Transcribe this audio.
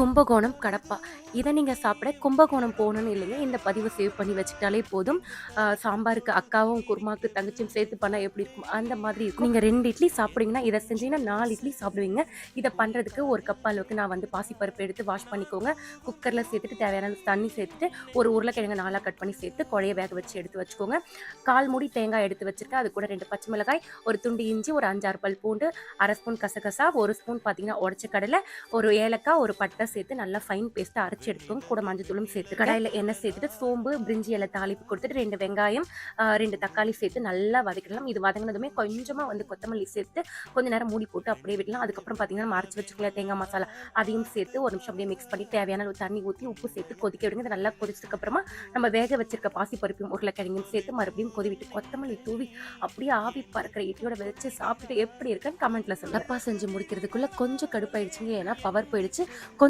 கும்பகோணம் கடப்பா. இதை நீங்கள் சாப்பிட கும்பகோணம் போகணும்னு இல்லைங்க. இந்த பதிவை சேவ் பண்ணி வச்சுக்கிட்டாலே போதும். சாம்பாருக்கு அக்காவும் குருமாவுக்கு தங்கச்சியும் சேர்த்து பண்ணால் எப்படி இருக்கும்? அந்த மாதிரி இருக்கும். நீங்கள் ரெண்டு இட்லி சாப்பிடுவீங்கன்னா இதை செஞ்சீங்கன்னா நாலு இட்லி சாப்பிடுவீங்க. இதை பண்ணுறதுக்கு ஒரு கப் அளவுக்கு நான் வந்து பாசிப்பருப்பு எடுத்து வாஷ் பண்ணிக்கோங்க. குக்கரில் சேர்த்துட்டு தேவையான தண்ணி சேர்த்துட்டு ஒரு உருளைக்கிழங்கு நாளாக கட் பண்ணி சேர்த்து குழைய வேக வச்சு எடுத்து வச்சுக்கோங்க. கால் மூடி தேங்காய் எடுத்து வச்சுருக்கேன். அது கூட ரெண்டு பச்சை மிளகாய் ஒரு துண்டு இஞ்சி ஒரு அஞ்சாறு பல் பூண்டு அரை ஸ்பூன் கசகசா ஒரு ஸ்பூன் பார்த்தீங்கன்னா உடச்ச கடலை ஒரு ஏலக்காய் ஒரு பட்டை சேர்த்து நல்லா ஃபைன் பேஸ்ட்டாக அரைச்சி எடுத்துக்கோங்க. கூட மஞ்சத்தூளும் சேர்த்து கடாயில் எண்ணெய் சேர்த்துட்டு சோம்பு பிரிஞ்சி இலை தாளிப்பு கொடுத்துட்டு ரெண்டு வெங்காயம் ரெண்டு தக்காளி சேர்த்து நல்லா வதக்கிடலாம். இது வதங்கினதுமே கொஞ்சமாக வந்து கொத்தமல்லி சேர்த்து கொஞ்ச நேரம் மூடி போட்டு அப்படியே விடலாம். அதுக்கப்புறம் பார்த்தீங்கன்னா மறைச்சி அரைச்சி தேங்காய் மசாலா அதையும் சேர்த்து ஒரு நிமிஷம் அப்படியே மிக்ஸ் பண்ணி தேவையான அளவு தண்ணி ஊற்றி உப்பு சேர்த்து கொதிக்க விடுங்க. இது நல்லா கொதிச்சதுக்கு அப்புறமா நம்ம வேக வச்சிருக்க பாசி பருப்பையும் உருளைக்கிழங்கும் சேர்த்து மறுபடியும் கொதிவிட்டு கொத்தமல்லி தூவி அப்படியே ஆவி பறக்கிற இட்லியோட வச்சு சாப்பிட்டு எப்படி இருக்குன்னு கமெண்ட்ல சொல்லுங்க. செஞ்சு முடிக்கிறதுக்குள்ள கொஞ்சம் கடுப்பாயிடுச்சுங்க. ஏன்னா பவர் போயிடுச்சு.